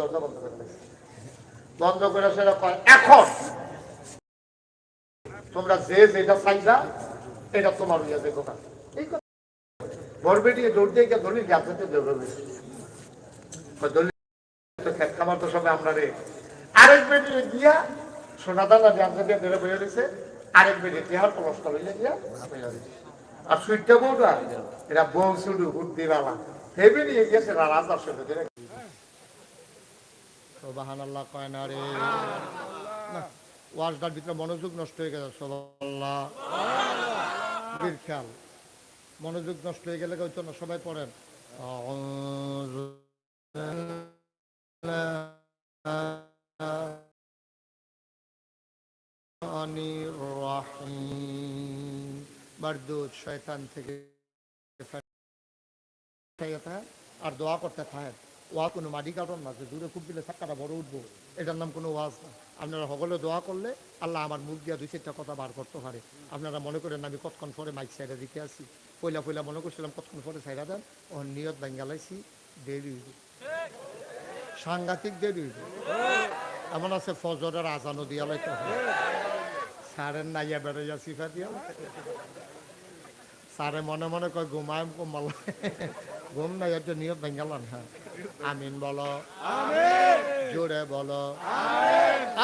দরজা বন্ধ করে বন্ধ করে এখন তোমরা যে যেটা এটা তোমার হইয়া ভরবে দিয়ে দিয়ে গিয়ে দলিল খেত খামার তো সবাই আমরা রে। আরেক বেডিরে গিয়া সোনা দানা দিয়ে আরেক পলস্তা লইলে গিয়া আর সুইটটা বউটা, এরা বউ শুধু হুদ্দি বালা হেবে নিয়ে গেছে রাজার ধরে সোবাহান আল্লাহ কয় না রে। ওয়াজটার ভিতরে মনোযোগ নষ্ট হয়ে গেছে সোবাল্লাহ খেয়াল, মনোযোগ নষ্ট হয়ে গেলে হয়তো না সবাই পড়েন। বারদুদ শয়তান থেকে আর দোয়া করতে থাকেন। ওয়া কোনো মাটি কাটন না দূরে খুব দিলে সাক্কাটা বড় উঠবো। এটার নাম কোনো ওয়াজ না। আপনারা সকলে দোয়া করলে আল্লাহ আমার মুখ দিয়া দুই চারটা কথা বার করতে পারে। আপনারা মনে করেন আমি কতক্ষণ পরে মাইক সাইডে দিতে আসি পয়লা পয়লা মনে করছিলাম কতক্ষণ পরে সাইডা দেন। ও নিয়ত বাঙ্গালাইছি, দেরি সাংঘাতিক দেরি এমন আছে ফজরের আজানো দিয়া লাইতে হবে। সারের নাইয়া বেড়াইয়া সিফা দিয়া সারে মনে মনে কয়, ঘুমায় ঘুম নাই একটা নিয়ত ভেঙ্গালাম হ্যাঁ আমিন বলো। জুড়ে বলো।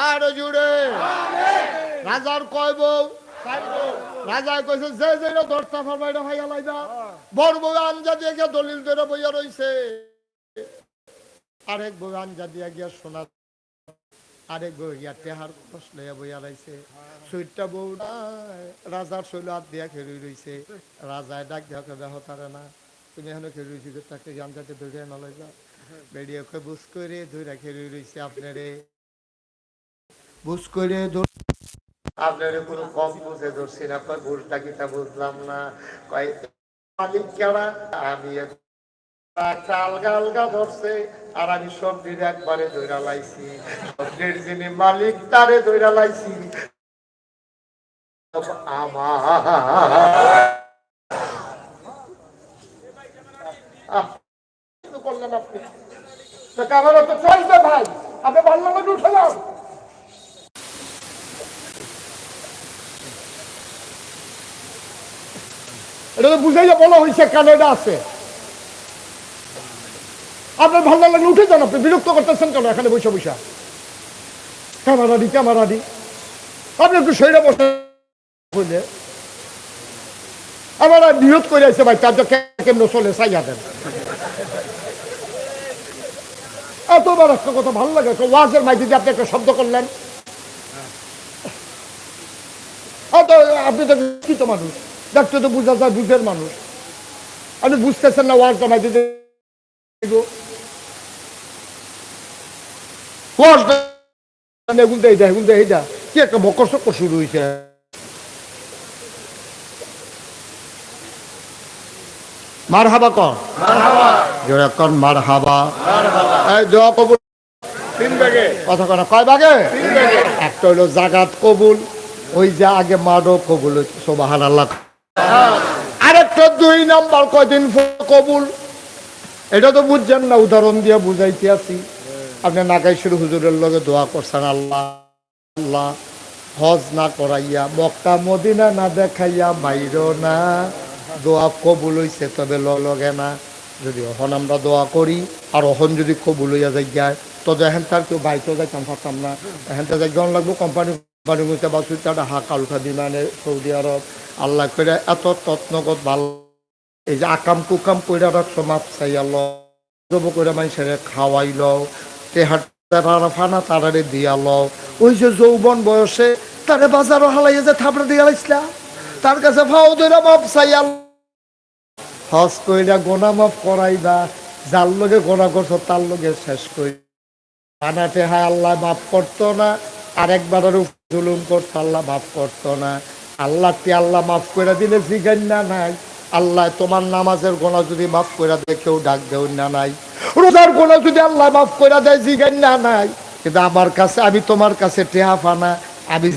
আরও জুড়ে। রাজার কয় বউ? রাজা কইছে যে যে ধরতা ফারবাইটা ভাইয়া লাইবা বড় বউ আনজা দিয়ে গিয়া দলিল ধরে বইয়া রইছে। আরেক বউ আনজা দিয়ে গিয়া সোনা আরেক বউ গিয়া টেহার খস লইয়া বইয়া রইছে। সুইটটা বউ রাজার শৈল হাত দিয়া খেলি রইছে। রাজায় ডাক দিয়া কে দেহ তারে না। তুমি এখানে খেলি রইছি, যে তাকে জান যাতে ধরে না লইবা বেরিয়ে ওকে বুঝ করে ধরে খেলি রইছে আপনারে। বুঝ করে আপনারে কোনো কম বুঝে ধরছি না, কয় ভুলটা কিটা বুঝলাম না। কয়, মালিক কেনা আমি আলগা আলগা ধরছে, আর আমি সবজির একবারে ধৈরা লাইছি। সবজির যিনি মালিক, তারে ধৈরা লাইছি। আমার। আপনি তো ক্যামেরা তো চলবে ভাই আপনি ভালো লাগে উঠে যাও। এটা তো বলা হয়েছে কেন এটা আছে ভালো লাগলে উঠে যান, আপনি বিরক্ত করতেছেন কেন এখানে বসে বসে? ক্যামেরা দি ক্যামেরা দি আপনি একটু সৈরা বসে আমার নিয়ত করে আছে ভাই, তার কেমন চলে চাইয়া এতবার একটা কথা ভালো লাগে একটা ওয়াজের মাইকে দিয়ে আপনি একটা শব্দ করলেন। আপনি তো শিক্ষিত মানুষ দেখতে তো বুঝা যায় বুঝের মানুষ। আপনি বুঝতেছেন না ওয়াজটা দিয়ে ওয়াজটা এগুন দেয় এগুন দেয় এটা কি একটা বকর চক্কর শুরু হয়েছে মার হাবা জোরে কর মার হাবা দোয়া কবুল। কথা কয় ভাগে একটা হইল জাগাত কবুল ওই যে আগে মারও কবুল সোবাহান আল্লাহ আরেকটা দুই নাম্বার কয়দিন কবুল। এটা তো বুঝছেন না উদাহরণ দিয়ে বুঝাইতে আছি। আপনি নাগাইশুর হুজুরের লগে দোয়া করছেন আল্লাহ আল্লাহ হজ না করাইয়া মক্কা মদিনা না দেখাইয়া মাইর না। দোয়া কবুল হইছে তবে ল লগে না। যদি অহন আমরা দোয়া করি, আর অহন যদি কবুল হইয়া যাই যায়, তো এখান তার কেউ বাইকেও যাইতাম পারতাম না। এখান থেকে যাই লাগবো, কোম্পানি কোম্পানি মধ্যে বা সুইটাটা হাঁকা উঠা বিমানে সৌদি আরব, আল্লাহ করে এত তত্নগত ভালো। এই যে আকাম কুকাম কইরা রাখছো মাপ চাই আল্লাহ। জব করে মানুষের খাওয়াই লও, তেহার তারা ফানা তারারে দিয়া লও। ওই যে যৌবন বয়সে তারে বাজারও হালাইয়ে যে থাপড়া দিয়া লাইছিলা তার কাছে ফাও ধরে মাপ চাই আল্লাহ। হজ কইরা গোনা মাফ করাইবা, যার লগে গোনা করছ, তার লগে শেষ করি আনাতে হায় আল্লাহ মাফ করতো না, আরেকবারের জুলুম করতো আল্লাহ মাফ করতো না। আল্লাহ কে আল্লাহ মাফ করে দিলে জিগান না নাই। আল্লাহ তোমার নামাজের গোনা যদি মাফ করে দেয়, কেউ ডাক দেও না নাই। রোজার গোনা যদি আল্লাহ মাফ করে দেয় জিগান না নাই। কিন্তু আমার কাছে, আমি তোমার কাছে টেহা ফানা, আমি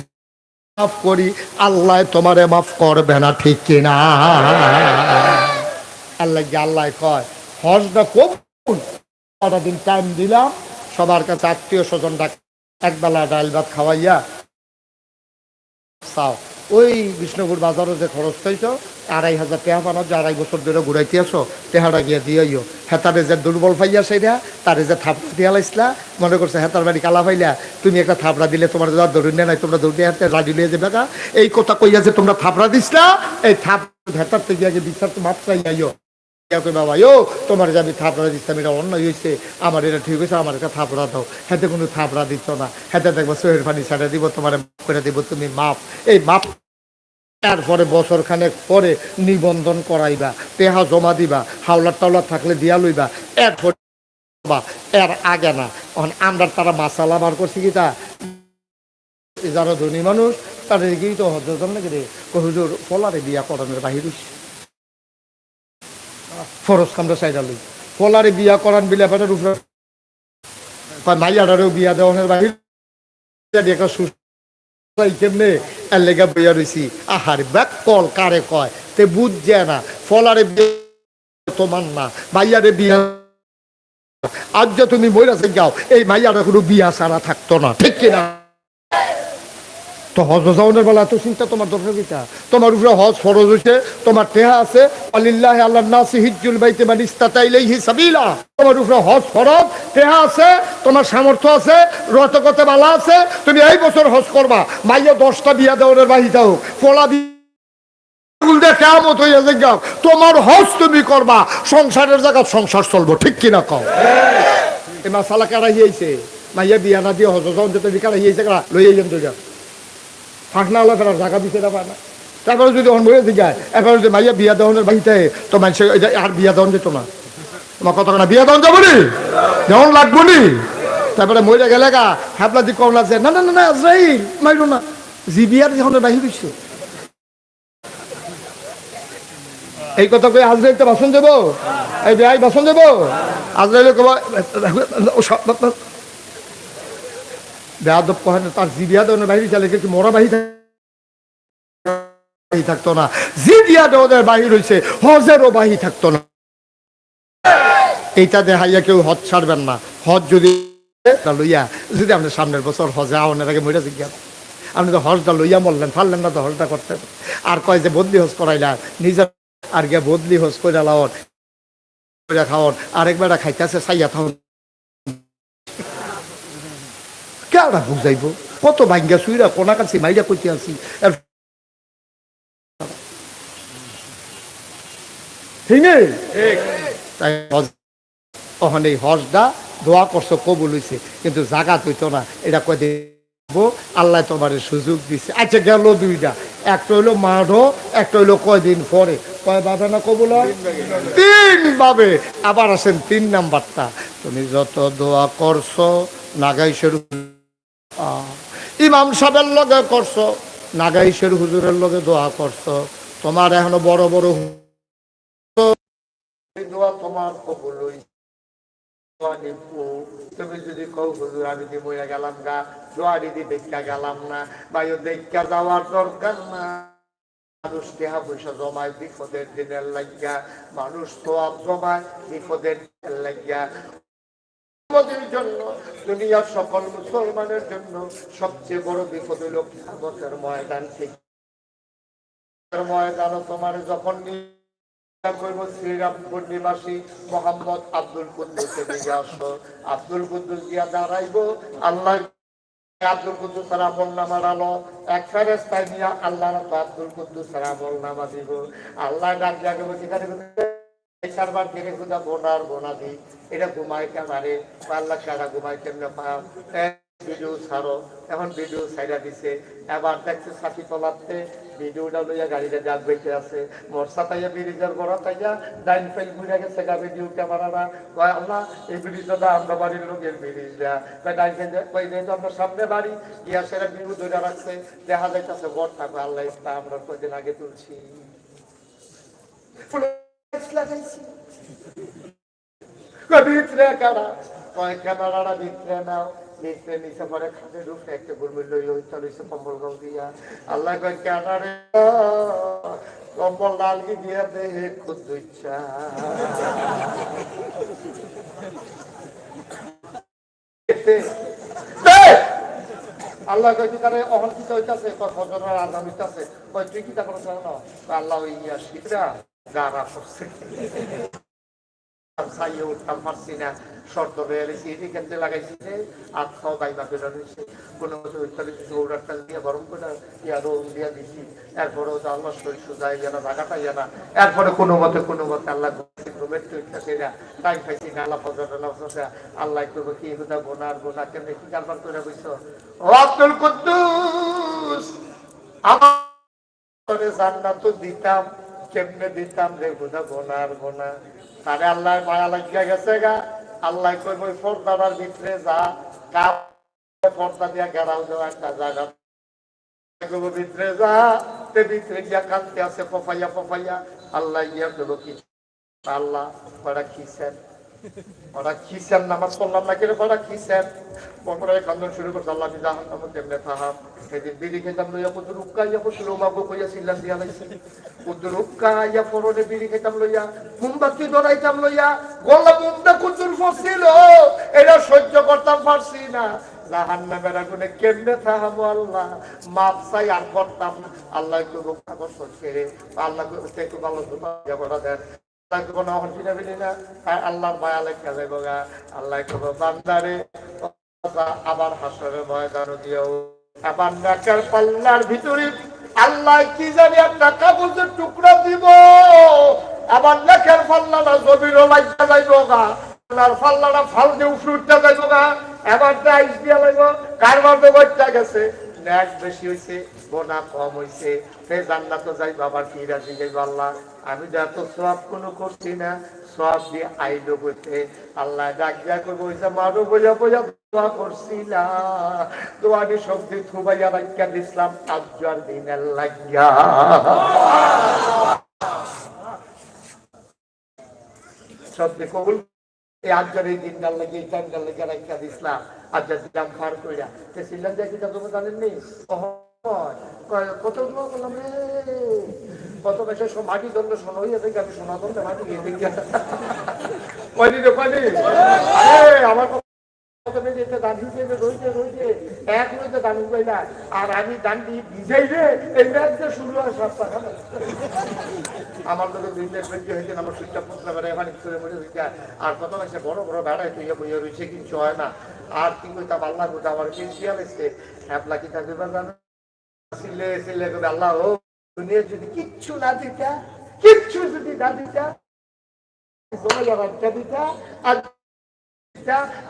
মাফ করি, আল্লাহ তোমারে মাফ করবে না, ঠিক কিনা? আল্লাহ আল্লাহ কয়। হজটা কবুল? কটা দিন টাইম দিলাম, সবার কাছে আত্মীয় স্বজন একবেলা ডাল ভাত খাওয়াইয়া চাও। ওই বিষ্ণুপুর বাজারও যে খরচ পাইছো আড়াই হাজার টাকা পানো, যে আড়াই বছর ধরে ঘুরাইতে আসো টেহাটা গিয়ে দিয়েইও হেতারে যে দুর্বল পাইয়া সেইটা তারে যে থাপড়া দিয়া লাইসলা, মনে করছে হেতার বাড়ি কালা পাইলা, তুমি একটা থাপড়া দিলে তোমার যা দৌড়ি নাই, তোমরা দৌড়ে হাতে রাজি লিয়ে যাবে এই কথা কইয়া যে তোমরা থাপড়া দিসলা, এই থাপ হেতার থেকে আগে বিচার তো মাত্রা যাইও কই বাবা তোমার যে আমি থাপড়া এটা অন্য হয়েছে আমার এটা ঠিক হয়েছে আমার একটা থাপড়া দাও। কোনো থাপড়া দিচ্ছ না। দেখব সোহের দিব, তোমার করে দিব, তুমি মাপ এই মাপ তারপরে বছর খানেক পরে নিবন্ধন করাইবা, পেহা জমা দিবা হাওলার টাওলার থাকলে দিয়া লইবা। এরপর এর আগে না আমরা তারা মাসালা বার করছি কি তা? যারা ধনী মানুষ, তাদের কি তো হজম নাকি রে? হুজুর, ফলারে বিয়া করানোর বাহির হইছে। ফরজ কামরা সাইডা লই। ফলারে বিয়া করান বিলে পেটের উপরে মাইয়াটারেও বিয়া দেওয়ানের বাহির একটা সুস্থ কেমনে? এর লেগে বইয়া রইছি। আহার ব্যাক কল কারে কয়? তে বুঝছে না। ফলারে বিয়ে তোমার না। মাইয়ারে বিয়া আজ যে তুমি মইরাছে যাও এই মাইয়ারে কোনো বিয়া সারা থাকতো না। ঠিক কিনা? তো হজ যাওয়ানোর বেলা এত চিন্তা তোমার দরকার কিটা তোমার উপরে হজ ফরজ হইছে তোমার টেহা আছে। আলিল্লাহ আল্লাহ নাসি হিজ্জুল বাইতে মান ইস্তাতা ইলাইহি সাবিলা। তোমার উপরে হজ ফরজ টেহা আছে তোমার সামর্থ্য আছে রতকতে বালা আছে তুমি এই বছর হজ করবা। মাইয়া দশটা বিয়া দেওয়ার বাহিতা হোক ফলা বিয়া কেমত হইয়া যাও তোমার হজ তুমি করবা সংসারের জায়গা সংসার চলবো ঠিক কিনা কও? এই মাসালা কারা হিয়েছে মাইয়া বিয়া না দিয়ে হজ যাও যেতে কারা হিয়েছে কারা লইয়া যান তো যা ফাঁকনা আল্লাহ ফেরার জায়গা দিতে পায় না। তারপরে যদি অন বয়ে যায়, এরপরে যদি মাইয়া বিয়া দেওয়ানের বাড়িতে, তো মানুষ আর বিয়া দেওয়ান যেত না। তোমার কত না, বিয়া দেওয়ান যাব নি দেওয়ান লাগবো নি তারপরে মরে গেলে গা হ্যাপলা দি কম লাগছে না না না না, আজরাইল, মাইরো না। জি বিয়ার যখন বাহির হইছে। এই কথা কই আজরাইল তো বাসন দেবো? এই বিয়াই বাসন দেবো? আজরাইল কবা বেয়াদব কহেন, তার জিবিয়া দেওয়ার বাহির চালে কি মরা বাহির বাহি থাকতো না। জি বিয়া দেওয়ার বাহির হয়েছে হজেরও বাহি থাকতো না। এইটা দেখাইয়া কেউ হজ ছাড়বেন না। হজ যদি লইয়া, যদি আপনি সামনের বছর হজে আওয়ানের আগে মরে জিজ্ঞাস আপনি তো হজটা লইয়া মরলেন, পারলেন না তো হজটা করতে। আর কয় যে বদলি হজ করাইলা নিজের আর গিয়া বদলি হজ করে লাওন খাওয়ান আরেকবার খাইতেছে সাইয়া খাওয়ান কেডা বুঝাইব কত ভাঙ্গা সুইরা কোনা কাছে মাইরা কইতে আছি আর ঠিক নেই? তাই তখন এই হজটা দোয়া করছ কবুল হইছে। কিন্তু হইতো না। এটা কয় আল্লাহ তোমার সুযোগ দিছে। আচ্ছা গেল দুইটা। একটা হইল মাঠও একটা হইল কয়দিন পরে। কয় বাবা না কবুল? তিন ভাবে। আবার আসেন তিন নাম্বারটা। তুমি যত দোয়া করছ নাগাইশের ইমাম সাহেবের লগে করছ নাগাইশের হুজুরের লগে দোয়া করছ, তোমার এখনও বড় বড়। তুমি যদি হুজুর গেলাম গেলাম না। যাওয়ার দরকার না। মানুষ দেহা পয়সা জমায় বিপদের দিনের মানুষ তো জমায় বিপদের লাগিয়া। বিপদের জন্য, দুনিয়ার সকল মুসলমানের জন্য সবচেয়ে বড় বিপদ হইল কিয়ামতের ময়দান। থেকে ময়দান তোমার যখন আব্দুল আব্দুল আল্লাহ আব্দুল এক আল্লাহ আব্দুল দিব। আল্লাহ ডাক সামনে বাড়ি। গিয়া সেরা ভিডিও ধরে রাখছে। দেখা যাইতেছে গড় থাকবে আল্লাহ আমরা কয়দিন আগে তুলছি। ভিতরে কারা কয় ক্যামেরাটা ভিতরে নাও ভিতরে নিচে পরে খাটের উপরে একটা গুরমির লইল হইতে কম্বল গাও দিয়া আল্লাহ কয় ক্যামেরে কম্বল লালগি দিয়া দেহে খুদ ইচ্ছা দে দে আল্লাহ কইতে তারে অহন কিতা হইতাছে কয় ফজরের হইতাছে কয় তুই কিতা করছ না আল্লাহ ইয়া শীতরা কোনো এরপরে কোনো মতে কোনো মতে আল্লাহ ঘুমের তৈরি না। টাইম পাইছি না, আল্লাহ ফজর, আল্লাহ করব কি হুদা গোনার গোনা কেমনে, কি কারবার করে বইছো? ও কুদ্দুস, আমার জান্নাত দিতাম। কেমনে দিতাম রে গোনা আর গোনা তারে আল্লাহ মায়া লাগিয়া গেছে গা। আল্লাহ কইব, ওই পর্দাটার ভিতরে যা। কাপ পর্দা দিয়া গেরাও দেওয়া একটা জায়গা। ভিতরে যা। তে ভিতরে গিয়া আছে পফাইয়া পফাইয়া আল্লাহ গিয়া কি, আল্লাহ, ওরা ওরা খিসেন নামাজ পড়লাম না কেন? ওরা খিসেন কান্দন শুরু করছে, আল্লাহ জাহান থাহাম সেদিন বিড়ি খেতাম, লইয়া ইয়া দিয়া ইয়া পরনে বিড়ি খেতাম, লইয়া ধরাইতাম, লইয়া গলা সহ্য করতাম, পারছি না। জাহান নামের আগুনে কেমনে থাহাবো আল্লাহ? মাপ চাই আর করতাম। আল্লাহ একটু রক্ষা আল্লাহ একটু ভালো দেন। কোনো হসিনা বিলি না। আর মায়া যাইব আল্লাহ আবার আবার আবার যাইব ফাল দিয়ে যাইব লাগব কারবার তো বইটা গেছে? ন্যাক বেশি হইছে বোনা কম হইছে। সে জান্নাত যাই বাবার কি রাজি যাইব আল্লাহ। আমি যা তো সব কোনো করছি না, সব দিয়ে আইলো বইতে। আল্লাহ ডাক দিয়া করব মারো বোঝা বোঝা থুবাইয়া দিছিলাম এই লাগে এই টাইমটার লাগে রাখিয়া দিছিলাম আজ্জার দিলাম খার কইরা। তে ছিলাম যে জানেন নি? কত কত বেশি মাটি দণ্ড শোনা হইয়া থেকে আমি সোনা দণ্ডে মাটি গিয়ে দেখি। আমার আর আমি ভিজাই রে, এই ম্যাচ যে শুরু হয় আমার লোকের দুই হয়েছে আমার হয়েছে। আর কত মাসে বড় বড় বেড়ায় তুই বইয়ে রয়েছে কিছু হয় না। আর কি কইতা আল্লাহ কোথা আমার কি এসছে হ্যাপলা কি থাকবে আল্লাহ, ও দুনিয়া যদি কিচ্ছু না দিতা, কিচ্ছু যদি না দিতা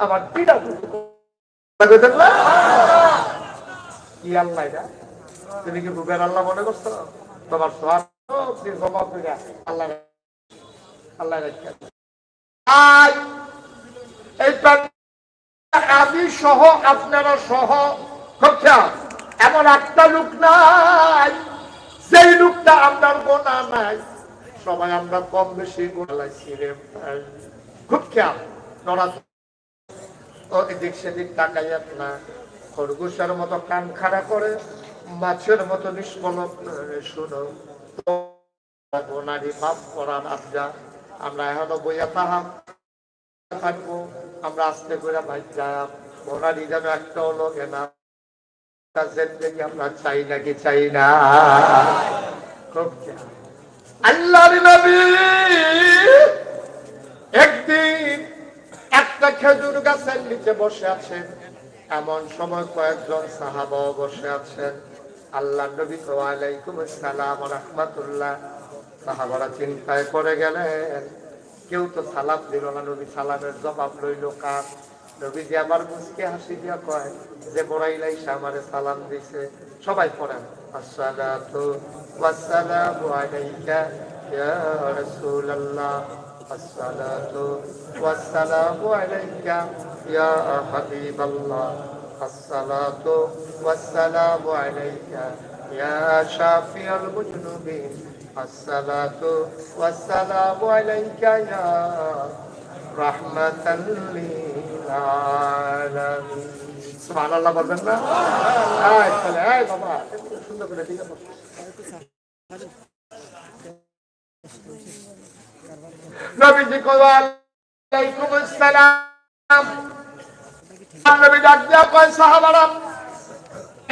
আমার আল্লাহ আল্লাহ আমি সহ, আপনারা সহ এমন একটা লোক নাই। যেই লোকটা আপনার গোনা নাই, সবাই আমরা কম বেশি রে খুব খেয়াল নড়া এদিক সেদিক তাকাইয়া না, খরগোশের মতো কান খাড়া করে, মাছের মতো নিষ্কলক শুনো গোনারি মাফ করার আবজা আমরা এখনও বইয়া তাহাম থাকব, আমরা আস্তে করে ভাই যাব গোনারি যেন একটা হলো কেনা এমন সময় কয়েকজন সাহাবাও বসে আছেন। আল্লাহ নবী তো আলাইকুম আসসালাম রহমাতুল্লাহ। সাহাবারা চিন্তায় করে গেলেন। কেউ তো সালাম দিল না, নবী সালামের জবাব লইল, কার? নবী যে আবার মুসকে হাসি দিয়া কয় যে বড়াইলাই আমারে সালাম দিছে, সবাই পড়েন, আসসালাতু ওয়াসসালামু আলাইকা ইয়া রাসূলুল্লাহ, আসসালাতু ওয়াসসালামু আলাইকা ইয়া হাবিবাল্লাহ, আসসালাতু ওয়াসসালামু আলাইকা ইয়া শাফিয়াল মুজনুবিন, আসসালাতু ওয়াসসালামু আলাইকা ইয়া রাহমাতাল লিল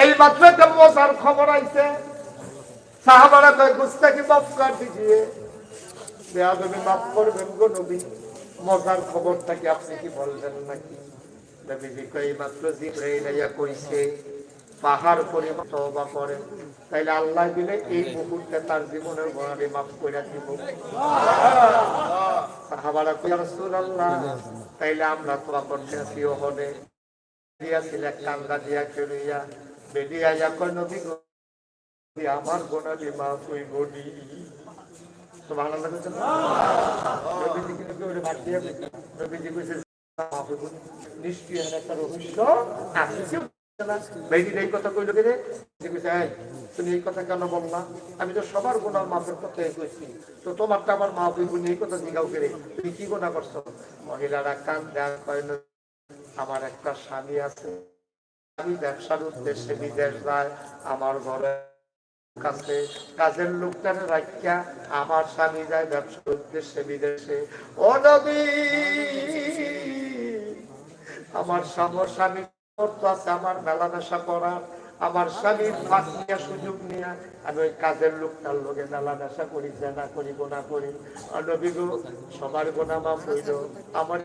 এই দিয়া মাত্র মজার খবর আইছে। সাহাবারা কয় গুস্তাকি মাফ কর বেয়াদবি মাফ করবেন গো নবী। মজার খবরটা কি আপনি কি বলবেন নাকি? তাইলে আল্লাহ এই তাইলে আমরা তোবা করতে আছি ওহনে। দিয়াছিল কান্দা দিয়া চলিয়া বেরিয়া কই নবী গো, আমার গোনাদি মাফ হই গডি সুবহানাল্লাহ কইছেন নবীজি আমি তো সবার গুনাহ মাফের কথা কইছি। তো তোমারটা আমার মা হইব না এই কথা জিগাও কে রে? তুমি কি গুনাহ করছ? মহিলারা কান দেয়া আমার একটা স্বামী আছে। আমি ব্যবসার উদ্দেশ্যে বিদেশ যায়। আমার ঘরে কাছে কাজের লোকটারে রাখিয়া আমার স্বামী যায় ব্যবসার উদ্দেশ্যে বিদেশে। ও আমার স্বামী স্বামী আছে, আমার মেলামেশা করার। আমার স্বামীর ফাঁক নিয়ে, সুযোগ নিয়ে আমি ওই কাজের লোকটার লোকে মেলামেশা করি না করি গোনা করি। আর নবী গো, সবার গোনা মাফ হইল। আমার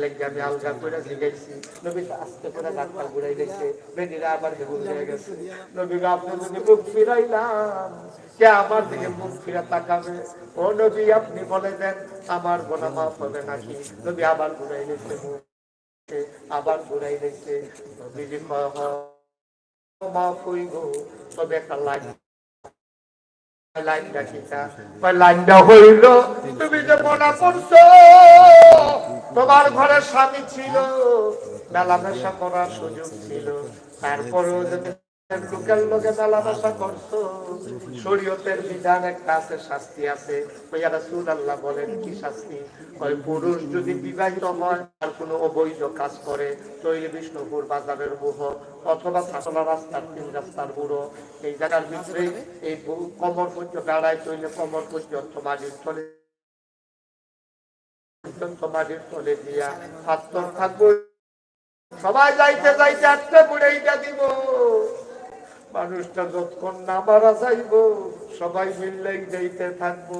লেগে আপনি আমার দিকে মুখ ফিরা তাকাবে? ও নবী, আপনি বলে দেন, আমার গোনা মাফ হবে নাকি? নবী আবার ঘুরাই গেছে আবার ঘুরাই গেছে মাফ হইব। তবে একটা কিটা লাইনটা হইল, তুমি যে মনে করছ তোমার ঘরে স্বামী ছিল। মেলামেশা করার সুযোগ ছিল। তারপরেও যদি লোকের লোকে মেলামেশা করছ শরীয়তের বিধান একটা আছে, শাস্তি আছে। আল্লাহ বলেন, কি শাস্তি? ওই পুরুষ যদি বিবাহিত হয় আর কোনো অবৈধ কাজ করে। বিষ্ণুপুর বাজারের অথবা রাস্তার তিন রাস্তার বুড়ো এই জায়গার ভিতরে এই কমর পর্যন্ত দাঁড়ায় তৈলে কমর পর্যন্ত তলে মাটির তলে দিয়া থাকব। সবাই যাইতে যাইতে দিব। মানুষটা না যাইব, সবাই মিললেই যাইতে থাকব।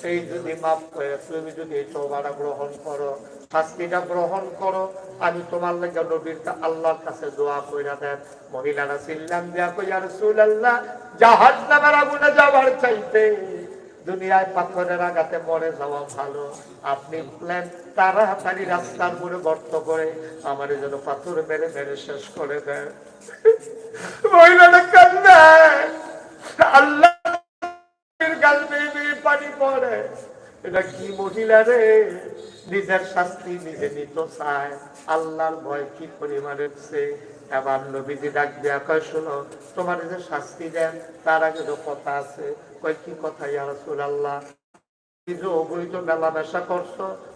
সেই যদি মাফ করে, তুমি যদি এই তোবারা গ্রহণ করো, শাস্তিটা গ্রহণ করো, আমি তোমার লেগে নবীর আল্লাহর কাছে দোয়া কইরা দেন মহিলারা চিল্লাম দিয়া কইয়া, রাসূলুল্লাহ, জাহান্নামের আগুনে যাওয়ার চাইতে দুনিয়ায় পাথরের আঘাতে মরে যাওয়া ভালো। আপনি প্ল্যান তাড়াতাড়ি রাস্তার মোড়ে গর্ত করে আমার যেন পাথর মেরে মেরে শেষ করে দেয় আল্লাহ এটা কি মহিলা রে? নিজের শাস্তি নিজে নিত চায়। আল্লাহর ভয় কি পরিমাণে এবার দেয়া কয় তোমার যে শাস্তি দেন, তার আগে কথা আছে কয় কি কথা ইয়ার আল্লাহ অবৈধ মেলামেশা করছ,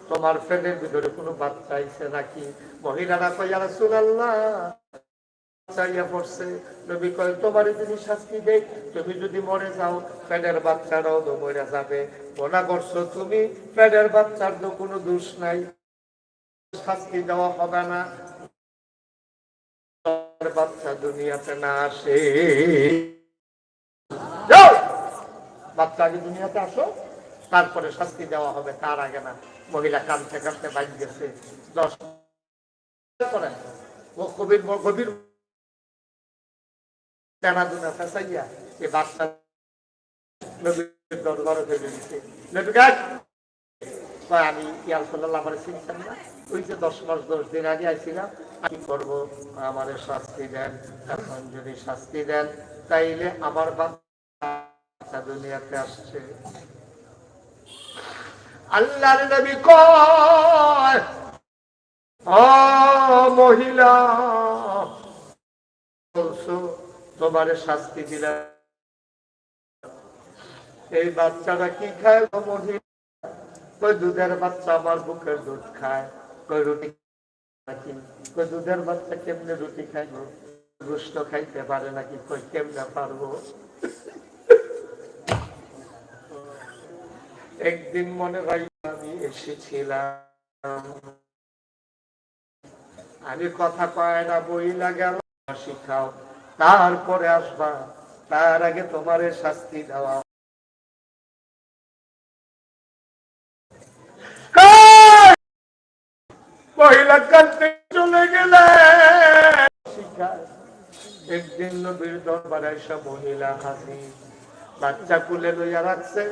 তোমার ফ্যানের ভিতরে কোনো বাচ্চা আইছে নাকি? মহিলারা কয় ইয়ার আল্লাহ তুমি বাচ্চার তো কোনো দোষ নাই। শাস্তি দেওয়া হবে না। বাচ্চা দুনিয়াতে না আসে। আগে দুনিয়াতে আসো, তারপরে শাস্তি দেওয়া হবে, তার আগে না। মহিলা কাঁদতে কাঁদতে বাইক গেছে, দশ কবির তেনাদুনা ফেসাইয়া এ বাচ্চা আমি আমার দশ মাস, দশ দিন আগে আমার শাস্তি দেন, এখন যদি শাস্তি দেন, তাইলে আমার বাচ্চা দুনিয়াতে আসছে। আল্লাহর নবী ও মহিলা তোমার শাস্তি দিলাম। এই বাচ্চাটা কি খায় গো মহিলা? দুধের বাচ্চা আমার বুকের দুধ খায়, কই রুটি কই দুধের বাচ্চা কেমনে রুটি খায় গো গোস্ত খাইতে পারে নাকি? কই কেমনে পারব? একদিন মনে হয় আমি এসেছিলাম। আমি কথা কয় না, বই লাগে শিখাও। তারপরে আসবা, তার আগে তোমারে শাস্তি দেওয়া। মহিলা কান্তে চলে গেলে। একদিন বাচ্চা কুলে লইয়া রাখছে।